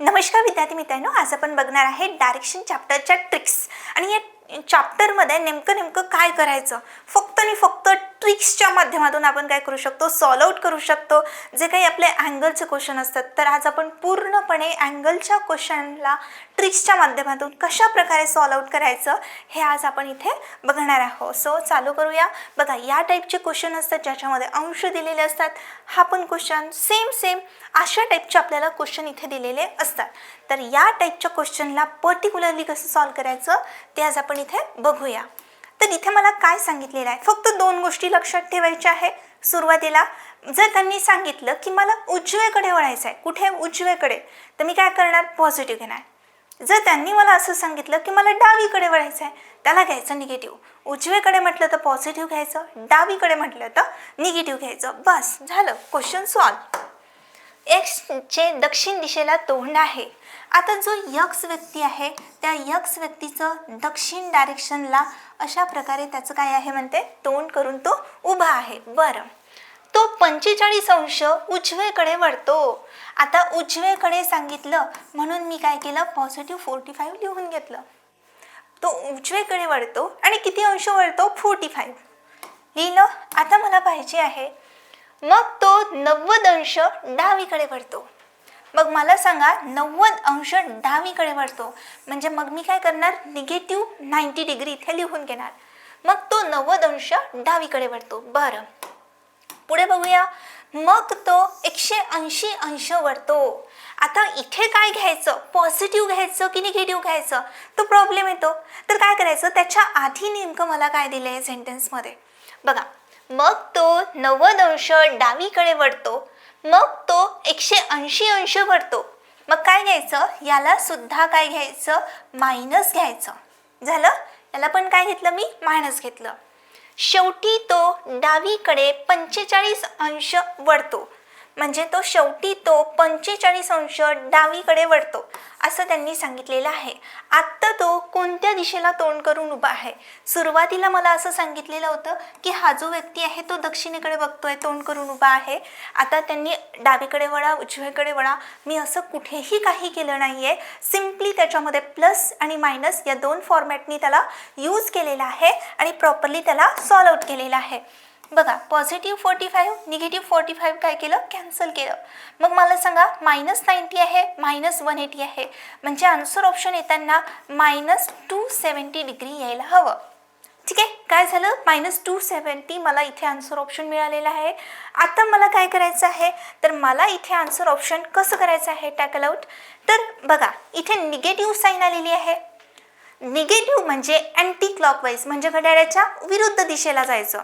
नमस्कार विद्यार्थी मित्रांनो आज आपण बघणार आहे डायरेक्शन चॅप्टरच्या ट्रिक्स आणि या चॅप्टरमध्ये नेमकं नेमकं काय करायचं? फक्त आणि फक्त ट्रिक्सच्या माध्यमातून आपण काय करू शकतो? सॉल्व आउट करू शकतो. जे काही आपले अँगलचे क्वेश्चन असतात तर आज आपण पूर्णपणे अँगलच्या क्वेश्चनला ट्रिक्सच्या माध्यमातून कशा प्रकारे सॉल्व आउट करायचं हे आज आपण इथे बघणार आहोत. सो चालू करूया. बघा या टाईपचे क्वेश्चन असतात ज्याच्यामध्ये अंश दिलेले असतात. हा पण क्वेश्चन सेम सेम अशा टाईपचे आपल्याला क्वेश्चन इथे दिलेले असतात. तर या टाईपच्या क्वेश्चनला पर्टिक्युलरली कसं सॉल्व करायचं ते आज आपण इथे बघूया. तर इथे मला काय सांगितलेलं आहे? फक्त दोन गोष्टी लक्षात ठेवायच्या आहे. सुरुवातीला जर त्यांनी सांगितलं की मला उजव्याकडे वळायचं आहे कुठे? उजव्याकडे. तर मी काय करणार? पॉझिटिव्ह घेणार. जर त्यांनी मला असं सांगितलं की मला डावीकडे वळायचं आहे त्याला घ्यायचं निगेटिव्ह उजवेकडे म्हटलं तर पॉझिटिव्ह घ्यायचं डावीकडे म्हटलं तर निगेटिव्ह घ्यायचं. बस झालं. क्वेश्चन सॉल्व एक्सचे दक्षिण दिशेला तोंड आहे. आता जो यक्स व्यक्ती आहे त्या यक्स व्यक्तीचं दक्षिण डायरेक्शनला अशा प्रकारे त्याचं काय आहे म्हणते? तोंड करून तो उभा आहे. बरं. तो पंचेचाळीस अंश उजवेकडे वळतो. आता उजवेकडे सांगितलं म्हणून मी काय केलं? पॉझिटिव्ह फोर्टी फाईव्ह लिहून घेतलं. तो उजवेकडे वळतो आणि किती अंश वळतो? फोर्टी फाईव्ह लिहिलं आता मला पाहिजे आहे मग तो नव्वद अंश डावीकडे वळतो. मग मला सांगा नव्वद अंश डावीकडे वळतो. म्हणजे मग मी काय करणार? निगेटिव्ह नाईन्टी डिग्री इथे लिहून घेणार. मग तो नव्वद अंश डावीकडे वळतो. बरं. पुढे बघूया. मग तो एकशे ऐंशी अंश वळतो. आता इथे काय घ्यायचं? पॉझिटिव्ह घ्यायचं की निगेटिव्ह घ्यायचं? तो प्रॉब्लेम येतो. तर काय करायचं? त्याच्या आधी नेमकं मला काय दिलं आहे सेंटेन्समध्ये बघा. मग तो नव्वद अंश डावीकडे वळतो. मग तो एकशे ऐंशी अंश वळतो मग काय घ्यायचं? याला सुद्धा काय घ्यायचं? मायनस घ्यायचं. झालं? याला पण काय घेतलं मी? मायनस घेतलं. शेवटी तो डावीकडे पंचेचाळीस अंश वळतो. म्हणजे तो शेवटी तो पंचेचाळीस अंश डावीकडे वळतो असं त्यांनी सांगितलेलं आहे. आत्ता तो कोणत्या दिशेला तोंड करून उभा आहे? सुरुवातीला मला असं सांगितलेलं होतं की हा जो व्यक्ती आहे तो दक्षिणेकडे बघतोय तोंड करून उभा आहे. आता त्यांनी डावीकडे वळा उजवीकडे वळा. मी असं कुठेही काही केलं नाही आहे सिम्पली त्याच्यामध्ये प्लस आणि मायनस या दोन फॉर्मॅटनी त्याला यूज केलेला आहे आणि प्रॉपरली त्याला सॉल्व आउट केलेला आहे. बघा positive forty five negative forty five काय केलं? कॅन्सल केलं. मग मला सांगा मायनस नाईन्टी आहे मायनस वन एटी आहे. म्हणजे आन्सर ऑप्शन येताना मायनस टू सेवन्टी डिग्री यायला हवं. ठीक आहे? काय झालं? मायनस टू सेवन्टी मला इथे आन्सर ऑप्शन मिळालेलं आहे. आता मला काय करायचं आहे? तर मला इथे आन्सर ऑप्शन कसं करायचं आहे? टॅकल आउट तर बघा इथे निगेटिव्ह साईन आलेली आहे. निगेटिव्ह म्हणजे अँटी क्लॉकवाईज म्हणजे घड्याळाच्या विरुद्ध दिशेला जायचं.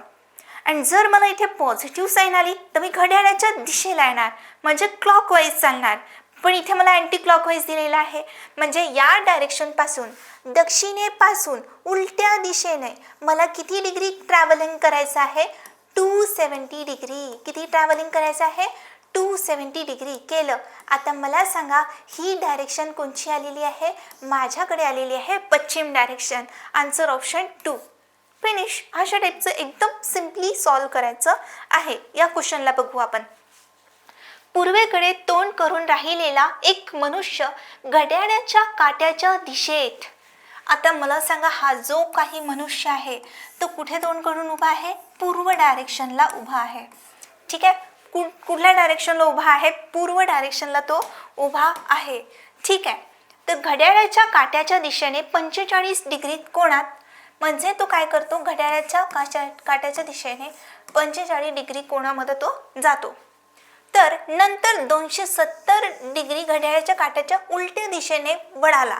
आणि जर मला इथे पॉझिटिव्ह साईन आली तर मी घड्याळाच्या दिशेला येणार. म्हणजे क्लॉकवाईज चालणार. पण इथे मला अँटी क्लॉकवाईज दिलेला आहे. म्हणजे या डायरेक्शनपासून दक्षिणेपासून उलट्या दिशेने मला किती डिग्री ट्रॅव्हलिंग करायचं आहे? टू सेवन्टी डिग्री किती ट्रॅव्हलिंग करायचं आहे? टू सेवन्टी डिग्री केलं. आता मला सांगा ही डायरेक्शन कोणची आलेली आहे? माझ्याकडे आलेली आहे पश्चिम direction answer option two finish अशा टाईपचं एकदम सिम्पली सॉल्व करायचं आहे. या क्वेश्चनला बघू आपण. पूर्वेकडे तोंड करून राहिलेला एक मनुष्य घड्याळ्याच्या काट्याच्या दिशेत. आता मला सांगा हा जो काही मनुष्य आहे तो कुठे तोंड करून उभा आहे? पूर्व डायरेक्शनला उभा आहे. ठीक आहे? कु कुठल्या डायरेक्शनला उभा आहे? पूर्व डायरेक्शनला तो उभा आहे. ठीक आहे? तर घड्याळाच्या काट्याच्या दिशेने पंचेचाळीस डिग्री कोणात म्हणजे तो काय करतो? घड्याळाच्या काच्या काट्याच्या दिशेने पंचेचाळीस डिग्री कोणामध्ये तो जातो. तर नंतर दोनशे सत्तर डिग्री घड्याळाच्या काट्याच्या उलट्या दिशेने वळाला.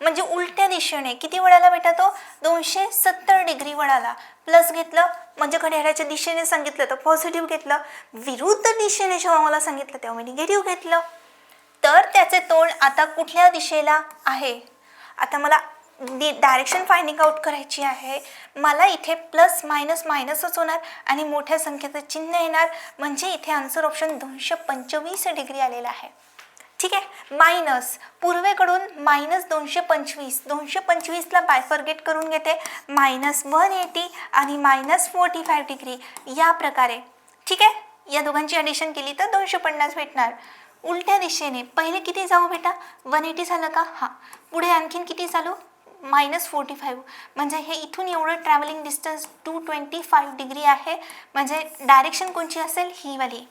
म्हणजे उलट्या दिशेने किती वळाला बेटा तो? दोनशे सत्तर डिग्री वळाला. प्लस घेतलं म्हणजे घड्याळाच्या दिशेने सांगितलं तर पॉझिटिव्ह घेतलं. विरुद्ध दिशेने जेव्हा मला सांगितलं तेव्हा मी निगेटिव्ह घेतलं. तर त्याचे तोंड आता कुठल्या दिशेला आहे? आता मला डायरेक्शन फाइंडिंग आउट करायची आहे. मला इथे प्लस मायनस मायनसच होणार आणि मोठ्या संख्येचं चिन्ह येणार. म्हणजे इथे आन्सर ऑप्शन दोनशे पंचवीस डिग्री आलेला आहे. ठीक आहे? मायनस. पूर्वेकडून मायनस दोनशे पंचवीस. दोनशे पंचवीसला बायफर्गेट करून घेते. मायनस वन एटी आणि मायनस फोर्टी फाईव्ह डिग्री या प्रकारे. ठीक आहे? या दोघांची ॲडिशन केली तर दोनशे पन्नास भेटणार. उलट्या दिशेने. पहिले किती जाऊ बेटा? वन एटी झालं का? हां. पुढे आणखीन किती चालू? मायनस फोर्टी फाईव्ह म्हणजे हे इथून एवढं travelling distance two twenty five degree आहे. म्हणजे डायरेक्शन कोणची असेल? ही वाली.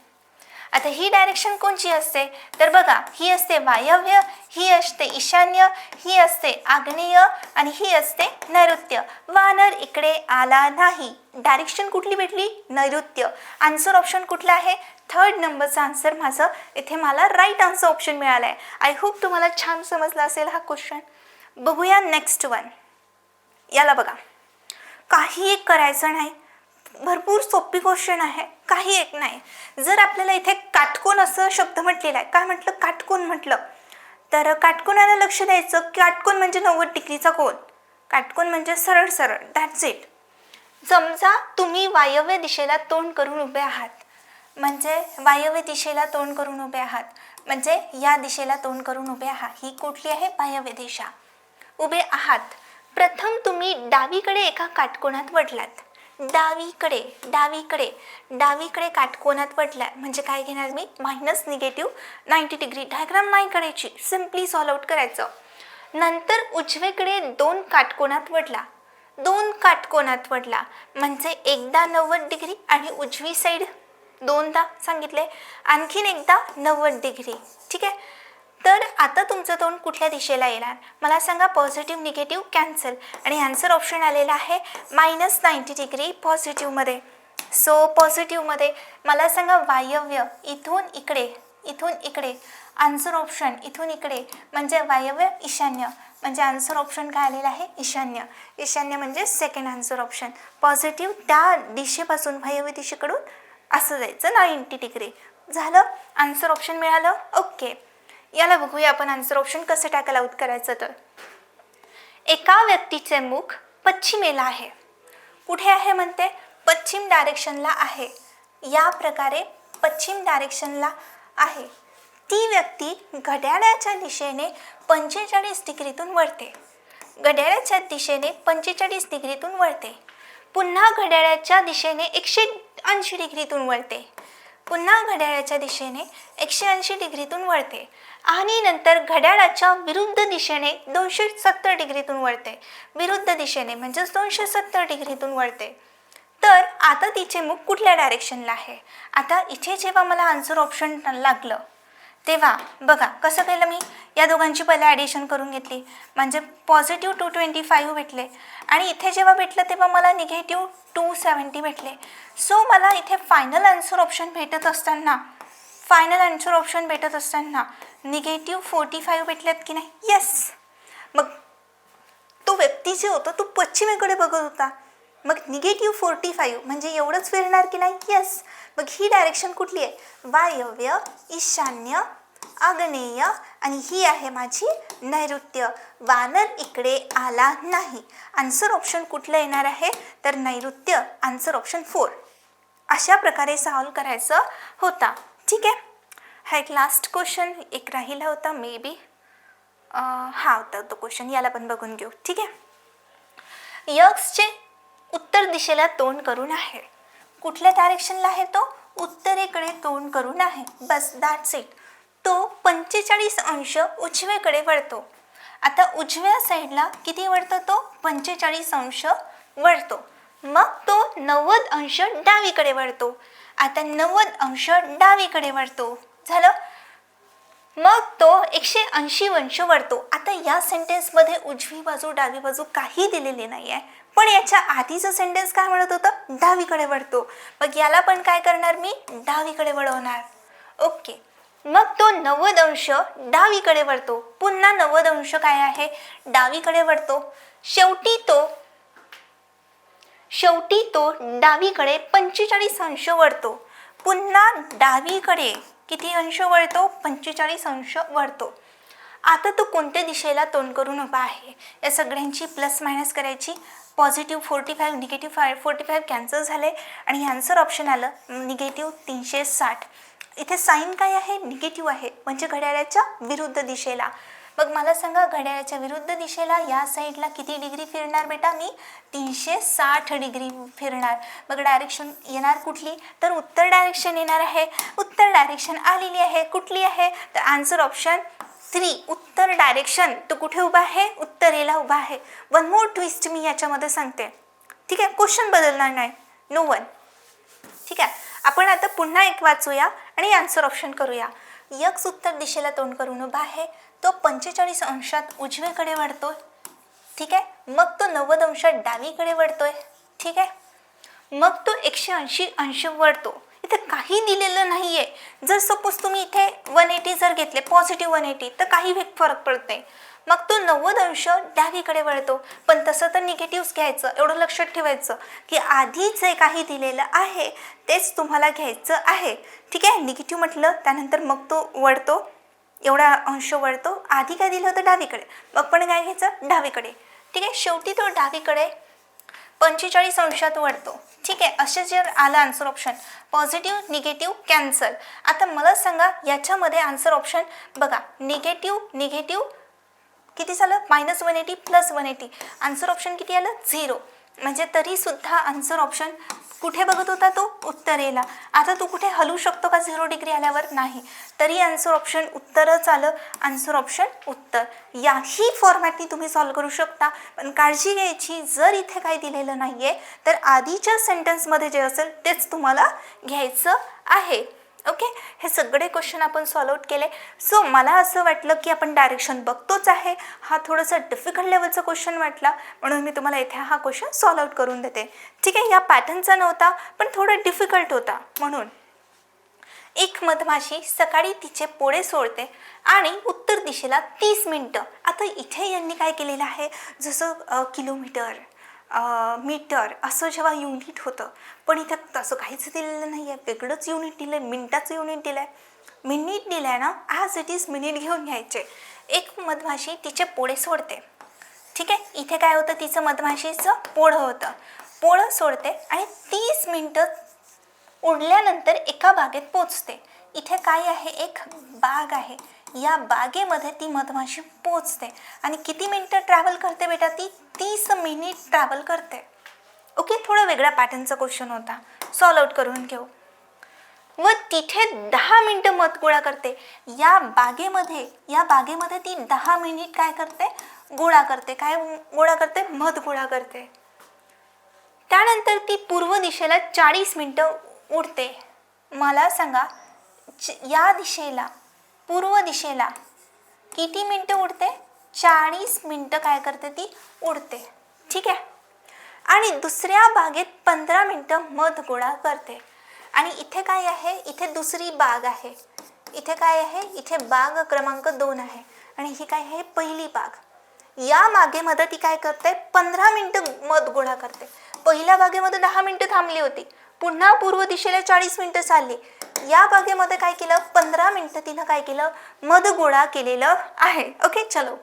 आता ही डायरेक्शन कोणची असते? तर बघा ही असते वायव्य ही असते ईशान्य ही असते आग्नेय आणि ही असते नैऋत्य. वानर इकडे आला नाही. डायरेक्शन कुठली भेटली? नैऋत्य. आन्सर ऑप्शन कुठला आहे? थर्ड नंबरचा आन्सर माझं. इथे मला राईट आन्सर ऑप्शन मिळाला आहे आय होप तुम्हाला छान समजला असेल हा क्वेश्चन बघूया नेक्स्ट वन याला बघा. काही एक करायचं नाही. भरपूर सोपी क्वेश्चन आहे. काही एक नाही. जर आपल्याला इथे काटकोन असं शब्द म्हटलेला आहे. काय म्हटलं? काटकोन म्हटलं. तर काटकोनाला लक्ष द्यायचं. काटकोन म्हणजे नव्वद डिग्रीचा कोन. काटकोन म्हणजे सरळ सरळ. दॅट्स इट समजा तुम्ही वायव्य दिशेला तोंड करून उभे आहात. म्हणजे वायव्य दिशेला तोंड करून उभे आहात. म्हणजे या दिशेला तोंड करून उभे आहात. ही कुठली आहे? वायव्य दिशा. उभे आहात. प्रथम तुम्ही डावीकडे एका काटकोनात वडलात. डावीकडे डावीकडे डावीकडे काटकोनात वडला म्हणजे काय घेणार मी? Minus negative ninety degree diagram नाही करायची. सिम्पली सॉल्व आउट करायचं. नंतर उजवीकडे दोन काटकोनात वडला. दोन काटकोनात वडला. म्हणजे एकदा नव्वद डिग्री आणि उजवी साईड दोनदा सांगितले. आणखीन एकदा नव्वद डिग्री ठीक आहे? तर आता तुमचं तोंड कुठल्या दिशेला येणार? मला सांगा पॉझिटिव्ह निगेटिव्ह कॅन्सल आणि आन्सर ऑप्शन आलेला आहे मायनस नाईन्टी डिग्री पॉझिटिव्हमध्ये सो पॉझिटिव्हमध्ये मला सांगा वायव्य इथून इकडे इथून इकडे. आन्सर ऑप्शन इथून इकडे. म्हणजे वायव्य ईशान्य. म्हणजे आन्सर ऑप्शन काय आलेलं आहे? ईशान्य. ईशान्य म्हणजे सेकंड आन्सर ऑप्शन पॉझिटिव्ह त्या दिशेपासून वायव्य दिशेकडून असं जायचं नाईन्टी डिग्री झालं? आन्सर ऑप्शन मिळालं? ओके याला बघूया आपण आन्सर ऑप्शन कसं टाकायला आउट करायचं तर. एका व्यक्तीचे मुख पश्चिमेला आहे. कुठे आहे म्हणते? पश्चिम डायरेक्शनला आहे. या प्रकारे पश्चिम डायरेक्शनला आहे. ती व्यक्ती घड्याळाच्या दिशेने पंचेचाळीस डिग्रीतून वळते. घड्याळाच्या दिशेने पंचेचाळीस डिग्रीतून वळते. पुन्हा घड्याळाच्या दिशेने एकशे ऐंशी डिग्रीतून वळते. पुन्हा घड्याळाच्या दिशेने एकशे ऐंशी डिग्रीतून वळते. आणि नंतर घड्याळाच्या विरुद्ध दिशेने दोनशे सत्तर डिग्रीतून वळते. विरुद्ध दिशेने म्हणजेच दोनशे सत्तर डिग्रीतून वळते. तर आता तिचे मुख कुठल्या डायरेक्शनला आहे? आता इथे जेव्हा मला आन्सर ऑप्शन लागलं तेव्हा बघा कसं केलं मी? या दोघांची पहिला ॲडिशन करून घेतली. म्हणजे पॉझिटिव्ह टू ट्वेंटी फाईव्ह भेटले. आणि इथे जेव्हा भेटलं तेव्हा मला निगेटिव्ह टू सेवन्टी भेटले. सो मला इथे फायनल आन्सर ऑप्शन भेटत असताना फायनल आन्सर ऑप्शन भेटत असताना निगेटिव्ह फोर्टी फाईव्ह भेटल्यात की नाही? येस मग तो व्यक्ती जे होता तो पश्चिमेकडे बघत होता. मग निगेटिव्ह फोर्टी फाईव्ह म्हणजे एवढंच फिरणार की नाही? येस मग ही डायरेक्शन कुठली आहे? वायव्य ईशान्य आग्नेय आणि ही आहे माझी नैऋत्य. वानर इकडे आला नाही. आन्सर ऑप्शन कुठलं येणार आहे? तर नैऋत्य. आन्सर ऑप्शन फोर अशा प्रकारे सॉल्व करायचं होता. ठीक आहे? हा एक लास्ट क्वेश्चन एक राहिला होता मे बी हा होता तो क्वेश्चन याला पण बघून घेऊ. ठीक आहे? यक्सचे उत्तर दिशेला तोंड करून आहे. कुठल्या डायरेक्शनला आहे तो? उत्तरेकडे तोंड करून आहे. बस दॅट्स इट तो पंचेचाळीस अंश उजवेकडे वळतो. आता उजव्या साईडला किती वळतो तो? पंचेचाळीस अंश वळतो. मग तो नव्वद अंश डावीकडे वळतो. आता नव्वद अंश डावीकडे वळतो. झालं? मग तो एकशे ऐंशी वंश वळतो आता या सेंटेन्समध्ये उजवी बाजू डावी बाजू काही दिलेली नाही आहे पण याच्या आधीचं सेंटेन्स काय म्हणत होतं? डावीकडे वळतो. मग याला पण काय करणार मी? डावीकडे वळवणार. ओके. मग तो नव्वद अंश डावीकडे वळतो. पुन्हा नव्वद अंश काय आहे? डावीकडे वळतो. शेवटी तो शेवटी तो डावीकडे पंचेचाळीस अंश वळतो. पुन्हा डावीकडे किती अंश वळतो? पंचेचाळीस अंश वळतो. आता तो कोणत्या दिशेला तोंड करून उभा आहे? या सगळ्यांची प्लस मायनस करायची. Positive forty five negative five forty five cancel झाले. आणि ॲन्सर ऑप्शन आलं. निगेटिव्ह तीनशे साठ. इथे साईन काय आहे? निगेटिव्ह आहे. म्हणजे घड्याळाच्या विरुद्ध दिशेला. मग मला सांगा घड्याळाच्या विरुद्ध दिशेला या साईडला किती डिग्री फिरणार बेटा? मी तीनशे साठ डिग्री फिरणार. मग डायरेक्शन येणार कुठली? तर उत्तर डायरेक्शन येणार आहे. उत्तर डायरेक्शन आलेली आहे. कुठली आहे? तर आन्सर ऑप्शन थ्री. उत्तर डायरेक्शन. तो कुठे उभा आहे? उत्तरेला उभा आहे. वन मोर ट्विस्ट मी याच्यामध्ये सांगते. ठीक आहे? क्वेश्चन बदलणार नाही. नो वन ठीक आहे? आपण आता पुन्हा एक वाचूया आणि आन्सर ऑप्शन करूया. यक्स उत्तर दिशेला तोंड करून उभा आहे. तो पंचेचाळीस अंशात उजवीकडे वळतोय ठीक आहे? मग तो नव्वद अंशात डावीकडे वळतोय ठीक आहे? मग तो एकशे ऐंशी अंश वळतो इथे काही दिलेलं नाही आहे जर सपोज तुम्ही इथे वन एटी जर घेतले पॉझिटिव्ह वन एटी तर काही वेग फरक पडत नाही मग तो नव्वद अंश डावीकडे वळतो पण तसं तर निगेटिव्ह घ्यायचं एवढं लक्षात ठेवायचं की आधी जे काही दिलेलं आहे तेच तुम्हाला घ्यायचं आहे. ठीक आहे? निगेटिव्ह म्हटलं त्यानंतर मग तो वळतो एवढा अंश वळतो. आधी काय दिलं होतं? डावीकडे. मग पण काय घ्यायचं? डावीकडे. ठीक आहे? शेवटी तो डावीकडे पंचेचाळीस अंशात वळतो. ठीक आहे? असे जर आलं answer option positive negative cancel आता मला सांगा याच्यामध्ये आन्सर ऑप्शन बघा. निगेटिव्ह निगेटिव्ह किती झालं? Minus one eighty plus one eighty answer option किती आलं? झिरो म्हणजे तरीसुद्धा आन्सर ऑप्शन कुठे बघत होता तो? उत्तरेला. आता तू कुठे हलू शकतो का झिरो डिग्री आल्यावर? नाही. तरी आन्सर ऑप्शन उत्तरच आलं. आन्सर ऑप्शन उत्तर. याही फॉर्मॅटनी तुम्ही सॉल्व करू शकता. पण काळजी घ्यायची. जर इथे काही दिलेलं नाही आहे तर आधीच्या सेंटेन्समध्ये जे असेल तेच तुम्हाला घ्यायचं आहे. ओके हे सगळे क्वेश्चन आपण सॉल्व आउट केले. सो मला असं वाटलं की आपण डायरेक्शन बघतोच आहे. हा थोडासा डिफिकल्ट लेवलचा क्वेश्चन वाटला. म्हणून मी तुम्हाला इथे हा क्वेश्चन सॉल्व आउट करून देते. ठीक आहे? या पॅटर्नचा नव्हता पण थोडा डिफिकल्ट होता. म्हणून एक मधमाशी सकाळी तिचे पोळे सोडते आणि उत्तर दिशेला तीस मिनटं. आता इथे यांनी काय केलेलं आहे? जसं किलोमीटर. मीटर असं जेव्हा युनिट होतं पण इथं तसं काहीच दिलेलं नाही आहे वेगळंच युनिट दिलं आहे मिनटाचं युनिट दिलं आहे मिनिट दिलं आहे ना ॲज इट इज मिनिट घेऊन घ्यायचे. एक मधमाशी तिचे पोळे सोडते. ठीक आहे? इथे काय होतं तिचं मधमाशीचं पोळं होतं. पोळं सोडते आणि तीस मिनटं उडल्यानंतर एका बागेत पोचते. इथे काय आहे? एक बाग आहे. या बागेमध्ये ती मधमाशी पोचते. आणि किती मिनटं ट्रॅव्हल करते बेटा? ती तीस मिनिट ट्रॅव्हल करते. ओके थोडा वेगळ्या पॅटर्नचा क्वेश्चन होता. सॉल्व आउट करून घेऊ. व तिथे दहा मिनटं मध गोळा करते. या बागेमध्ये या बागेमध्ये ती दहा मिनिट काय करते? गोळा करते. काय गोळा करते? मध गोळा करते. त्यानंतर ती पूर्व दिशेला चाळीस मिनटं उडते. मला सांगा या दिशेला पूर्व दिशेला. किती मिनटं उडते? चाळीस मिनटं काय करते ती? उडते. ठीक आहे? आणि दुसऱ्या बागेत पंधरा मिनटं मध गोळा करते. आणि इथे काय आहे? इथे दुसरी बाग आहे. इथे काय आहे? इथे बाग क्रमांक दोन आहे. आणि ही काय आहे? पहिली बाग. या बागेमध्ये ती काय करते? पंधरा मिनटं मध गोळा करते. पहिल्या बागेमध्ये दहा मिनटं थांबली होती. पुन्हा पूर्व दिशेला चाळीस मिनटं चालली. या बागेमध्ये काय केलं? पंधरा मिनटं तिनं काय केलं? मध गोळा केलेलं आहे. ओके चलो.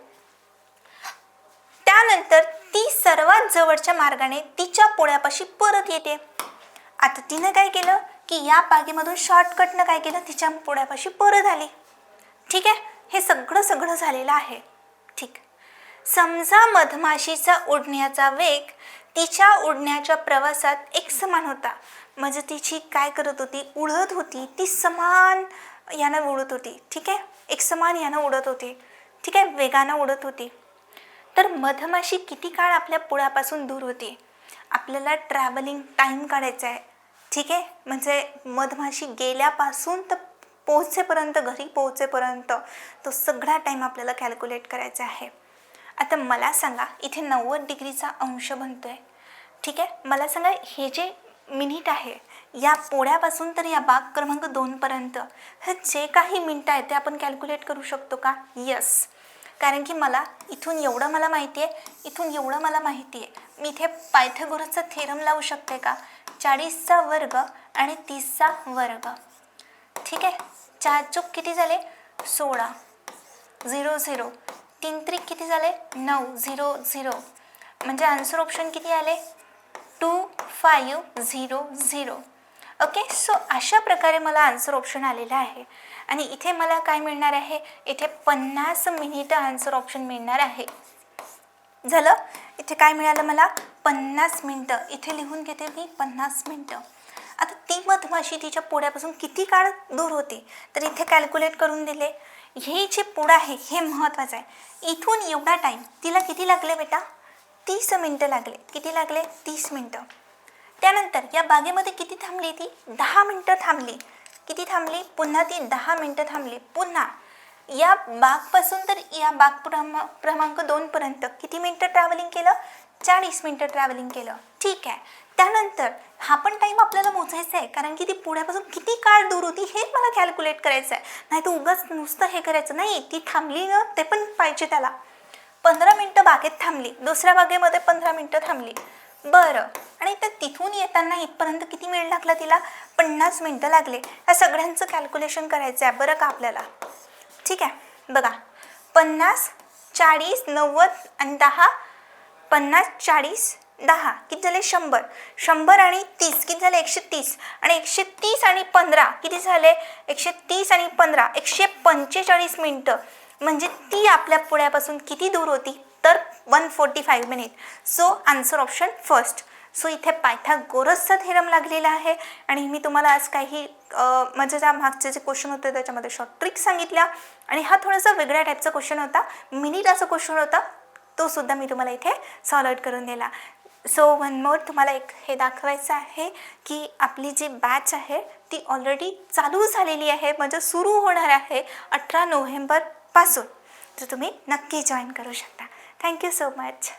त्यानंतर ती सर्वात जवळच्या मार्गाने तिच्या पोळ्यापाशी परत येते. आता तिनं काय केलं? की या बागेमधून शॉर्टकटनं काय केलं? तिच्या पोळ्यापाशी परत आली. ठीक आहे? हे सगळं सगळं झालेलं आहे. ठीक. समजा मधमाशीचा उडण्याचा वेग तिच्या उडण्याच्या प्रवासात एक समान होता. म्हणजे तिची काय करत होती? उडत होती. ती समान यानं उडत होती. ठीक आहे? एक समान यानं उडत होती. ठीक आहे? वेगानं उडत होती. तर मधमाशी किती काळ आपल्या पुळापासून दूर होती? आपल्याला ट्रॅव्हलिंग टाईम काढायचा आहे. ठीक आहे? म्हणजे मधमाशी गेल्यापासून तर पोहोचेपर्यंत घरी पोहोचेपर्यंत तो सगळा टाईम आपल्याला कॅल्क्युलेट करायचा आहे. आता मला सांगा इथे नव्वद डिग्रीचा अंश बनतो आहे ठीक आहे? मला सांगा हे जे मिनिट आहे या पोळ्यापासून तर या बाग क्रमांक दोनपर्यंत हे जे काही मिनटं आहे ते आपण कॅल्क्युलेट करू शकतो का? यस कारण की मला इथून एवढं मला माहिती आहे इथून एवढं मला माहिती आहे मी इथे पायथगोरसचा थेरम लावू शकते का? चाळीसचा वर्ग आणि तीसचा वर्ग. ठीक आहे? चार चूक किती झाले? सोळा. Zero zero. तीन त्रिक किती झाले? नऊ झिरो झिरो. म्हणजे आन्सर ऑप्शन किती आले? Two five zero zero. Okay so अशा प्रकारे मला आन्सर ऑप्शन आलेला आहे. आणि इथे मला काय मिळणार आहे? इथे पन्नास मिनिटं आन्सर ऑप्शन मिळणार आहे. झालं? इथे काय मिळालं मला? पन्नास मिनटं इथे लिहून घेते मी पन्नास मिनटं आता ती मधमाशी तिच्या पोळ्यापासून किती काळ दूर होती? तर इथे कॅल्क्युलेट करून दिले. हे जे पुढं आहे हे महत्त्वाचं आहे. इथून एवढा टाईम तिला किती लागले बेटा? तीस मिनटं लागले. किती लागले? तीस मिनटं त्यानंतर या बागेमध्ये किती थांबली ती? दहा मिनटं थांबली. किती थांबली? पुन्हा ती दहा मिनटं थांबली. पुन्हा या बागपासून तर या बाग क्रम क्रमांक दोनपर्यंत किती मिनटं ट्रॅव्हलिंग केलं? चाळीस मिनटं ट्रॅव्हलिंग केलं. ठीक आहे. त्यानंतर हा पण टाईम आपल्याला मोजायचा आहे कारण की ती पुण्यापासून किती काळ दूर होती हे मला कॅल्क्युलेट करायचं आहे. नाही तर उगाच नुसतं हे करायचं. नाही ती थांबली ना ते पण पाहिजे त्याला. पंधरा मिनटं बागेत थांबली. दुसऱ्या बागेमध्ये पंधरा मिनटं थांबली. बरं. आणि तर तिथून येताना इथपर्यंत किती वेळ लागला तिला? पन्नास मिनटं लागले. या सगळ्यांचं कॅल्क्युलेशन करायचं आहे. बरं का आपल्याला? ठीक आहे. बघा. पन्नास चाळीस नव्वद आणि दहा पन्नास चाळीस दहा किती झाले? शंभर. शंभर आणि तीस किती झाले? एकशे तीस. आणि एकशे तीस आणि पंधरा किती झाले? एकशे तीस आणि पंधरा. एकशे पंचेचाळीस मिनटं. म्हणजे ती आपल्या पुण्यापासून किती दूर होती? तर one forty five minute. So answer option first. So इथे पायथागोरसचा थेरम लागलेला आहे. आणि मी तुम्हाला आज काही अ, म्हणजे ज्या मागचे जे क्वेश्चन होते त्याच्यामध्ये शॉर्ट ट्रिक सांगितल्या. आणि हा थोडासा वेगळ्या टाईपचा क्वेश्चन होता. मिनिटाचा क्वेश्चन होता. तो सुद्धा मी तुम्हाला इथे सॉल्व आउट करून दिला. सो वन मोर तुम्हाला एक हे दाखवायचं आहे की आपली जी बॅच आहे ती ऑलरेडी चालू झालेली आहे म्हणजे सुरू होणार आहे अठरा नोव्हेंबरपासून तर तुम्ही नक्की जॉईन करू शकता. Thank you so much